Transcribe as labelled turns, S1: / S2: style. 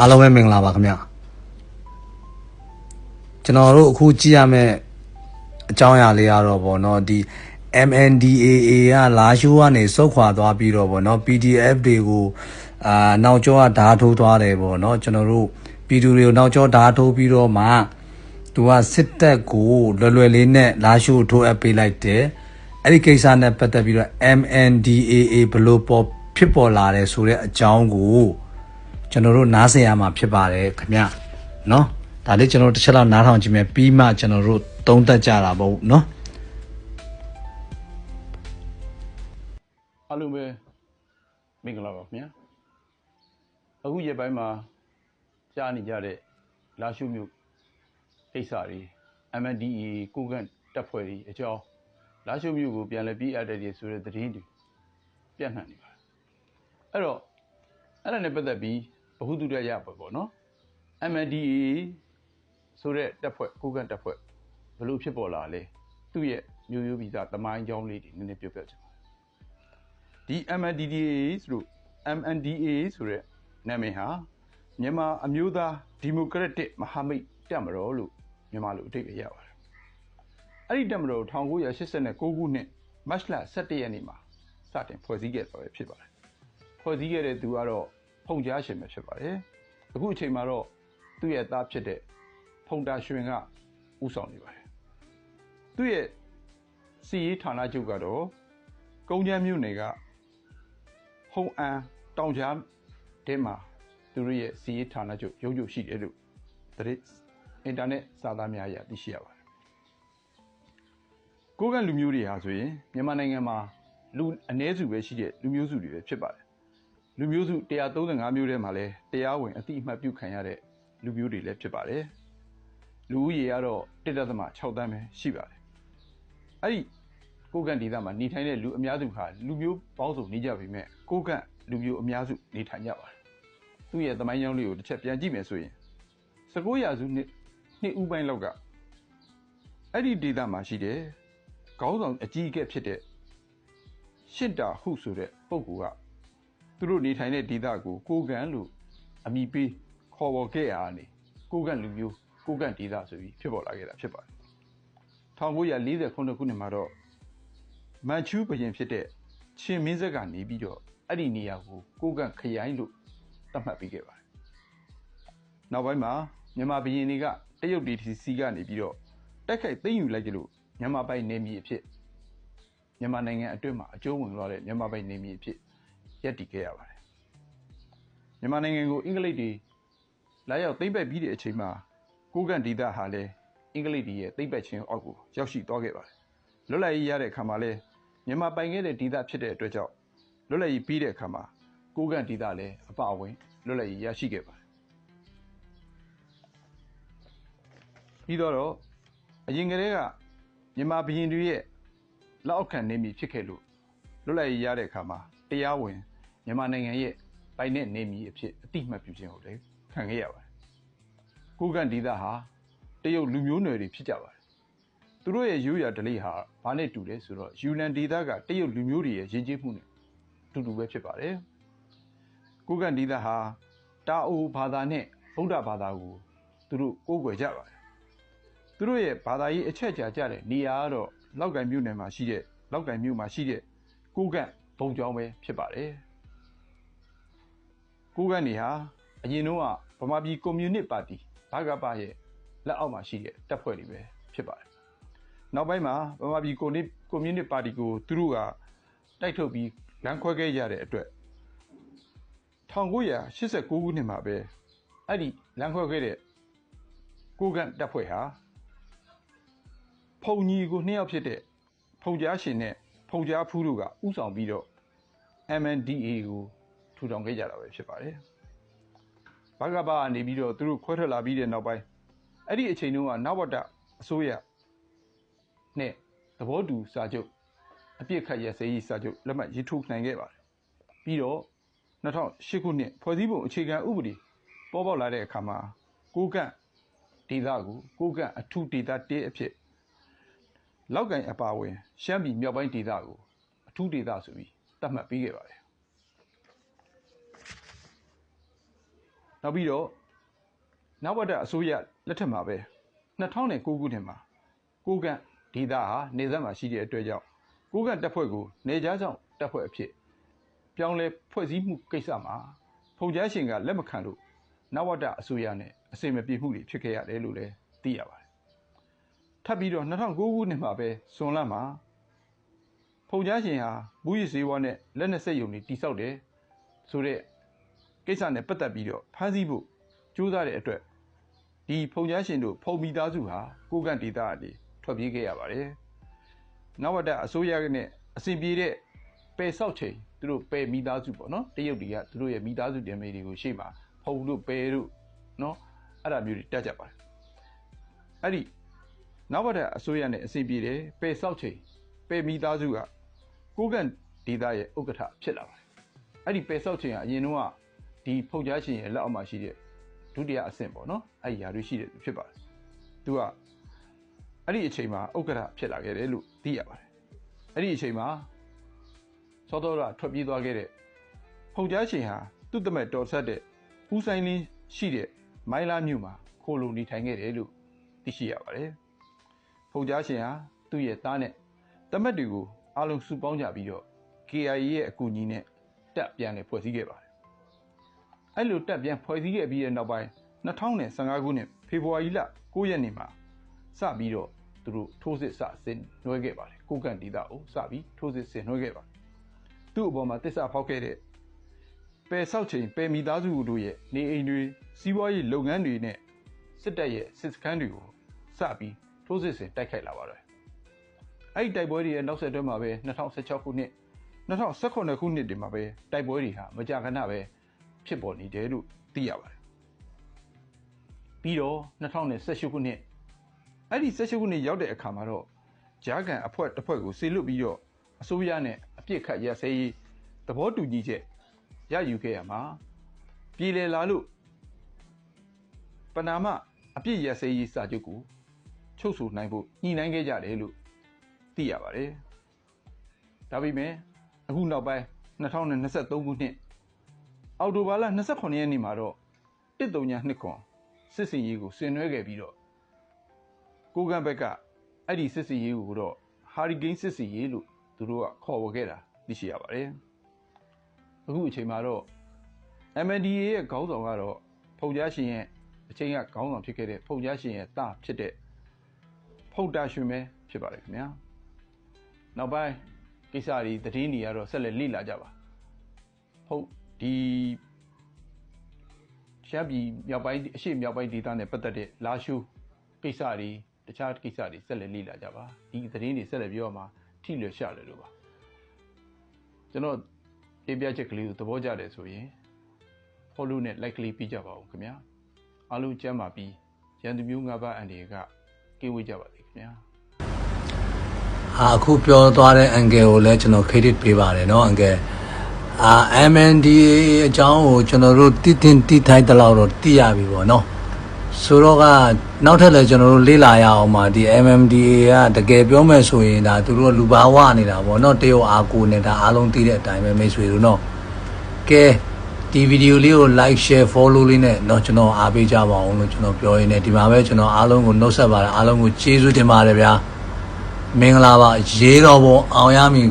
S1: အားလုံးပဲမင်္ဂလာပါခင်ဗျကျွန်တော်တို့အခုကြည့်ရမယ့်အကြောင်းအရာလေးကတော့ဗောနော်ဒီ MNDAA ကလာရှိုးကနေစုတ်ခွာသွားပြီးတော့ဗောနော် PDF တွေကိုအာနောက်ကျောကဓာတ်ထိုးသွားတယ်ဗောနော်ကျွန်တော်တို့ပြည်သူတွေကိုနောက်ကျောဓာတ်ထိုးပြီးတော့မှသူကစစ်တပ်ကိုလွယ်လွယ်လေးနဲ့လာရှိုးထိုးအပ်ပေးလိုက်တယ်အဲ့ဒီကိစ္စနဲ့ပတ်သက်ပြီးတော့ MNDAA ဘယ်လို့ပေါ်ဖြစ်ပေါ်လာတယ်ဆိုတဲ့အကြောင်းကို ကျွန်တော်တို့နားဆင်ရမှာဖြစ်ပါတယ်ခင်ဗျเนาะဒါလေးကျွန်တော်တို့တစ်ချက်လောက်နားထောင်ကြည့်မယ်ပြီးမှကျွန်တော်တို့သုံးသပ်ကြတာပေါ့เนาะ
S2: အားလုံးပဲမင်္ဂလာပါခင်ဗျာအခုရက်ပိုင်းမှာကြားနေကြတဲ့လာရှုမျိုးကိစ္စတွေ MNDE ကိုကန့်တပ်ဖွဲ့တွေအကြောင်းလာရှုမျိုးကိုပြန်လည်ပြီးအပ်တဲ့ဆိုတဲ့သတင်းတွေပြန့်နှံ့နေပါတယ်အဲ့တော့အဲ့ဒါနဲ့ပတ်သက်ပြီး ဘ ഹു တုတရပဲပေါ့နော် MNDE ဆိုတဲ့တပ်ဖွဲ့ကိုကန့်တပ်ဖွဲ့ဘယ်လိုဖြစ်ပေါ်လာလဲသူ့ရဲ့မျိုးရိုးဗီဇသမိုင်းကြောင်းလေးတွေနည်းနည်းပြောပြချင်ပါတယ်ဒီ MNDDA ဆိုလို့ MNDA ဆိုတဲ့နာမည်ဟာမြန်မာအမျိုးသားဒီမိုကရက်တစ်မဟာမိတ်တပ်မတော်လို့မြန်မာလိုအဓိပ္ပာယ်ရပါတယ်။အဲ့ဒီတပ်မတော်1989ခုနှစ်မတ်လ17ရက်နေ့မှာစတင်ဖွဲ့စည်းခဲ့တာပဲဖြစ်ပါတယ်။ဖွဲ့စည်းခဲ့တဲ့သူကတော့ ဖုန်ကြားရှင်ပဲဖြစ်ပါတယ်။အခုအချိန်မှာတော့သူ့ရဲ့သားဖြစ်တဲ့ဖုန်တာရွှင်ကဥဆောင်နေပါတယ်။သူ့ရဲ့စီရေးဌာနချုပ်ကတော့ကုန်းချမ်းမြို့နယ်ကဟုံအန်တောင်ကြားတဲမှာသူတို့ရဲ့စီးရေးဌာနချုပ်ရုံးချုပ်ရှိတယ်လို့သတင်းအင်တာနက်စာသားများအရသိရှိရပါတယ်။ကိုယ်ကလူမျိုးတွေဟာဆိုရင်မြန်မာနိုင်ငံမှာလူအ ਨੇ စုပဲရှိတဲ့လူမျိုးစုတွေပဲဖြစ်ပါတယ်။ လူမျိုးစု135မျိုးထဲမှာလည်းတရားဝင်အတိအမှတ်ပြုခံရတဲ့လူမျိုးတွေလည်းဖြစ်ပါတယ်။လူဦးရေကတော့1.6တန်းပဲရှိပါတယ်။အဲ့ဒီကိုကန့်ဒေသမှာနေထိုင်တဲ့လူအများစုဟာလူမျိုးပေါင်းစုံနေကြပေမဲ့ကိုကန့်လူမျိုးအများစုနေထိုင်ကြပါတယ်။သူ့ရဲ့သမိုင်းကြောင်းလေးကိုတစ်ချက်ပြန်ကြည့်မယ်ဆိုရင်19ရာစုနှစ်နှစ်ဦးပိုင်းလောက်ကအဲ့ဒီဒေသမှာရှိတဲ့ခေါင်းဆောင်အကြီးအကဲဖြစ်တဲ့ရှစ်တာဟုဆိုတဲ့ပုဂ္ဂိုလ်က သူတို့နေထိုင်တဲ့ဒေသကိုကိုကန့်လို့အမည်ပေးခေါ်ပေါ်ခဲ့ရတာနေကိုကန့်လူမျိုးကိုကန့်ဒေသဆိုပြီးဖြစ်ပေါ်လာခဲ့တာဖြစ်ပါတယ်။1940ခုနှစ်မှာတော့မန်ချူးဘရင်ဖြစ်တဲ့ချင်းမင်းဆက်ကနေပြီးတော့အဲ့ဒီနေရာကိုကိုကန့်ခရိုင်လို့သတ်မှတ်ပေးခဲ့ပါတယ်။နောက်ပိုင်းမှာမြန်မာဘရင်တွေကတရုတ်ပြည်စီကနေပြီးတော့တိုက်ခိုက်သိမ်းယူလိုက်ကြလို့မြန်မာပိုင်နေမြေအဖြစ်မြန်မာနိုင်ငံအတွင်းမှာအကျုံးဝင်လာတဲ့မြန်မာပိုင်နေမြေအဖြစ် ရပ်တည်ခဲ့ရပါတယ်။မြန်မာနိုင်ငံကိုအင်္ဂလိပ်တွေလာရောက်သိမ်းပိုက်ပြီးတဲ့အချိန်မှာကိုကန့်ဒေသဟာလည်းအင်္ဂလိပ်တွေရဲ့သိမ်းပိုက်ခြင်းအောက်ကိုရောက်ရှိသွားခဲ့ပါတယ်။လွတ်လပ်ရေးရတဲ့အခါမှာလည်းမြန်မာပိုင်ခဲ့တဲ့ဒေသဖြစ်တဲ့အတွက်ကြောင့်လွတ်လပ်ရေးပြီးတဲ့အခါမှာကိုကန့်ဒေသလည်းအပအဝင်လွတ်လပ်ရေးရရှိခဲ့ပါတယ်ပြီးတော့အရင်ကတည်းကမြန်မာဘုရင်တွေရဲ့လက်အောက်ခံနေမည်ဖြစ်ခဲ့လို့လွတ်လပ်ရေးရတဲ့အခါမှာတရားဝင် မြန်မာနိုင်ငံရဲ့ပိုင်တဲ့နေမည်အဖြစ်အတိအမှတ်ပြုခြင်းကိုလည်းခံခဲ့ရပါတယ်ကိုကန့်ဒေသဟာတရုတ်လူမျိုးနွယ်တွေဖြစ်ကြပါတယ်သူတို့ရဲ့ရိုးရာဓလေ့ဟာဘာနဲ့တူလဲဆိုတော့ယူလန်ဒေသကတရုတ်လူမျိုးတွေရဲ့ယဉ်ကျေးမှုနဲ့အတူတူပဲဖြစ်ပါတယ်။ကိုကန့်ဒေသဟာတာအိုဘာသာနဲ့ဗုဒ္ဓဘာသာကိုသူတို့ကိုးကွယ်ကြပါတယ်။သူတို့ရဲ့ဘာသာရေးအချက်အချာကြတဲ့နေရာကတော့လောက်ကင်မြို့နယ်မှာရှိတဲ့လောက်ကင်မြို့မှာရှိတဲ့ကိုကန့်ဘုံကျောင်းပဲဖြစ်ပါတယ်။ ကိုကန့်နေဟာအရင်တော့ကဗမာပြည်ကွန်မြူနစ်ပါတီဘကပရဲ့လက်အောက်မှာရှိတဲ့တပ်ဖွဲ့တွေပဲဖြစ်ပါတယ်နောက်ပိုင်းမှာဗမာပြည်ကွန်နစ်ကွန်မြူနစ်ပါတီကိုသူတို့ကတိုက်ထုတ်ပြီးလမ်းခွဲခဲ့ရတဲ့အတွက်1989ခုနှစ်မှာပဲအဲ့ဒီလမ်းခွဲခဲ့တဲ့ကိုကန့်တပ်ဖွဲ့ဟာဖုန်ကြီးကိုနှစ်ယောက်ဖြစ်တဲ့ဖုန်ကြားရှင်နဲ့ဖုန်ကြားဖူးတို့ကဥဆောင်ပြီးတော့ MNDA ကို ထူထောင်ခဲ့ကြတာပဲဖြစ်ပါတယ်။ဘဂဗာကနေပြီးတော့သူတို့ခွဲထွက်လာပြီးတဲ့နောက်ပိုင်းအဲ့ဒီအချိန်တုန်းကနဝတ္တအစိုးရနဲ့သဘောတူစာချုပ်အပြစ်ခတ်ရစဲရေးစာချုပ်လက်မှတ်ရေးထိုးနိုင်ခဲ့ပါတယ်။ပြီးတော့2008ခုနှစ်ဖွဲ့စည်းပုံအခြေခံဥပဒေပေါ်ပေါက်လာတဲ့အခါမှာကိုကန့်ဒေသကိုကိုကန့်အထူးဒေသတဲအဖြစ်လောက်ကင်အပါအဝင်ရှမ်းပြည်မြောက်ပိုင်းဒေသကိုအထူးဒေသဆိုပြီးသတ်မှတ်ပေးခဲ့ပါတယ်။ နောက်ပြီးတော့နဝတ္တအစိုးရလက်ထက်မှာပဲ2009ခုနှစ်မှာကိုကန့်ဒေသဟာနေဆက်မှာရှိတဲ့အတွက်ကြောင့်ကိုကန့်တပ်ဖွဲ့ကိုနေကြားဆောင်တပ်ဖွဲ့အဖြစ်ပြောင်းလဲဖွဲ့စည်းမှုကိစ္စမှာဖုန်ကြားရှင်ကလက်မခံလို့နဝတ္တအစိုးရနဲ့အစင်မပြေမှုတွေဖြစ်ခဲ့ရတယ်လို့လည်းသိရပါတယ်ထပ်ပြီးတော့2009ခုနှစ်မှာပဲဇွန်လမှာဖုန်ကြားရှင်ဟာဘူးရည်စည်းဝါနဲ့လက်နက်စက်ယုံတွေတိစောက်တယ်ဆိုတဲ့ ကိစ္စနဲ့ပတ်သက်ပြီးတော့ဖမ်းဆီးဖို့ကြိုးစားတဲ့အတွက်ဒီဖုန်ကြားရှင်တို့ဖုန်မိသားစုဟာကိုကန့်ဒေသကနေထွက်ပြေးခဲ့ရပါတယ်။နောက်ဝတ္တအစိုးရနဲ့အစဉ်ပြေတဲ့ပယ်ဆောက်ချိန်သူတို့ပယ်မိသားစုပေါ့နော်တရုတ်တွေကသူတို့ရဲ့မိသားစုတင်မေတွေကိုရှေ့မှာဖုန်တို့ပယ်တို့နော်အဲ့ဒါမျိုးတွေတက်ကြပါတယ်။အဲ့ဒီနောက်ဝတ္တအစိုးရနဲ့အစဉ်ပြေတယ်ပယ်ဆောက်ချိန်ပယ်မိသားစုကကိုကန့်ဒေသရဲ့ဥက္ကဋ္ဌဖြစ်လာပါတယ်။အဲ့ဒီပယ်ဆောက်ခြင်းကအရင်တော့က ဒီဖုတ်ကြားရှင်ရဲ့လက်အောက်မှာရှိတဲ့ဒုတိယအဆင့်ပေါ့နော်။အဲ့ဒီຢာတွေရှိတဲ့ဖြစ်ပါတယ်။သူကအဲ့ဒီအချိန်မှာဥက္ကဋ္ဌဖြစ်လာခဲ့တယ်လို့သိရပါတယ်။အဲ့ဒီအချိန်မှာသောတော်ရထွက်ပြေးသွားခဲ့တဲ့ဖုတ်ကြားရှင်ဟာသူ့တမက်တော်ဆက်တဲ့ဦးဆိုင်လင်းရှိတဲ့မိုင်းလာမြို့မှာခိုလုံနေထိုင်ခဲ့တယ်လို့သိရှိရပါတယ်။ဖုတ်ကြားရှင်ဟာသူ့ရဲ့သားနဲ့တမက်တွေကိုအားလုံးစုပေါင်းကြပြီးတော့ KIA ရဲ့အကူအညီနဲ့တက်ပြန်လေဖွဲ့စည်းခဲ့ပါတယ်။ အဲ့လိုတက်ပြန်ဖွဲ့စည်းခဲ့ပြီးတဲ့နောက်ပိုင်း2015ခုနှစ်ဖေဖော်ဝါရီလ9ရက်နေ့မှာစပြီးတော့သူတို့ထိုးစစ်စဆင်နွှဲခဲ့ပါတယ်။ကိုကန့်ဒေသကိုစပြီးထိုးစစ်ဆင်နွှဲခဲ့ပါတယ်။သူ့အပေါ်မှာတစ္ဆာဖောက်ခဲ့တဲ့ပယ်ဆောက်ချိန်ပယ်မိသားစုတို့ရဲ့နေအိမ်တွေစီးပွားရေးလုပ်ငန်းတွေနဲ့စစ်တပ်ရဲ့စစ်စခန်းတွေကိုစပြီးထိုးစစ်ဆင်တိုက်ခိုက်လာပါတယ်။အဲ့ဒီတိုက်ပွဲတွေရဲ့နောက်ဆက်တွဲမှာပဲ2016ခုနှစ်2018ခုနှစ်တွေမှာပဲတိုက်ပွဲတွေဟာမကြာခဏပဲ ဖြစ်ပေါ်နေတယ်လို့သိရပါတယ်။ပြီးတော့2018ခုနှစ်အဲ့ဒီ18ခုနှစ်ရောက်တဲ့အခါမှာတော့ဂျားကန်အဖွဲ့တစ်ဖွဲ့ကိုဆေလွတ်ပြီးတော့အစိုးရနဲ့အပြစ်ခတ်ရစဲရေးသဘောတူညီချက်ရယူခဲ့ရမှာပြည်လည်လာလို့ပနာမအပြစ်ရစဲရေးစာချုပ်ကိုချုပ်ဆိုနိုင်ဖို့ညှိနှိုင်းခဲ့ကြတယ်လို့သိရပါတယ်။ဒါပေမဲ့အခုနောက်ပိုင်း2023ခုနှစ် အောက်တိုဘာလ28ရက်နေ့မှာတော့139နှစ်ခွန်စစ်စင်ရေးကိုဆင်နွှဲခဲ့ပြီးတော့ကိုကန့်ဘက်ကအဲ့ဒီစစ်စင်ရေးကိုတော့ဟာရီကိန်းစစ်စင်ရေးလို့သူတို့ကခေါ်ဝေခဲ့တာသိရှိရပါတယ်။အခုအချိန်မှာတော့ MNDAA ရဲ့ခေါင်းဆောင်ကတော့ဖုန်ကြားရှင်ရဲ့အချိန်ကခေါင်းဆောင်ဖြစ်ခဲ့တဲ့ဖုန်ကြားရှင်ရဲ့တာဖြစ်တဲ့ဖုတ်တာရွှင်ပဲဖြစ်ပါတယ်ခင်ဗျာ။နောက်ပိုင်းကိစ္စတွေတည်င်းတွေကတော့ဆက်လက်လေ့လာကြပါဟုတ် ဒီရှမ်းပြည်မြောက်ပိုင်းအရှေ့မြောက်ပိုင်းဒေသနဲ့ပတ်သက်တဲ့လာရှုကိစ္စတွေတခြားကိစ္စတွေဆက်လက်လေ့လာကြပါဒီတည်င်းတွေဆက်လက်ပြောရမှာထိလွယ်ရှလွယ်လို့ပါကျွန်တော်တင်ပြချက်ကလေးကိုသဘောကျတယ်ဆိုရင် follow နဲ့ like ကလေးပြီးကြပါဦးခင်ဗျာအားလုံးကျမ်းပါပြီးရန်သူမျိုးငါးပါးအန်ဒီကကင်းဝေးကြပါစေခင်ဗျာ
S1: အာအခုပြောသွားတဲ့အန်ကယ်ကိုလည်းကျွန်တော် credit ပေးပါတယ်เนาะအန်ကယ် အာ MNDA အကြောင်းကိုကျွန်တော်တို့တည်တင်တည်ထိုက်တလောက်တော့သိရပြီပေါ့เนาะဆိုတော့ကနောက်ထပ်လည်းကျွန်တော်တို့လေ့လာရအောင်ပါဒီ MMDA ကတကယ်ပြောမယ်ဆိုရင်ဒါသူတို့ကလူဘာဝနေတာပေါ့เนาะတရုတ်အားကိုနေတာအားလုံးသိတဲ့အတိုင်းပဲမိတ်ဆွေတို့เนาะကဲဒီဗီဒီယိုလေးကို like share follow လေးနဲ့เนาะကျွန်တော်အားပေးကြပါအောင်လို့ကျွန်တော်ပြောရင်းနဲ့ဒီမှာပဲကျွန်တော်အားလုံးကိုနှုတ်ဆက်ပါတယ်အားလုံးကိုကျေးဇူးတင်ပါတယ်ဗျာ မင်္ဂလာပါရေတော်ဘုံအောင်ရမည်